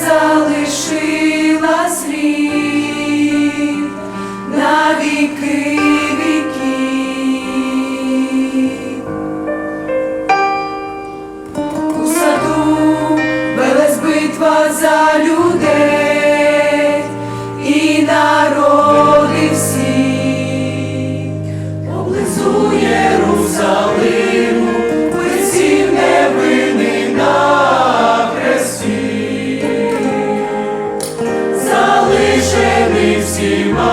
залишила слід на віки віків. у саду велась за людей. see.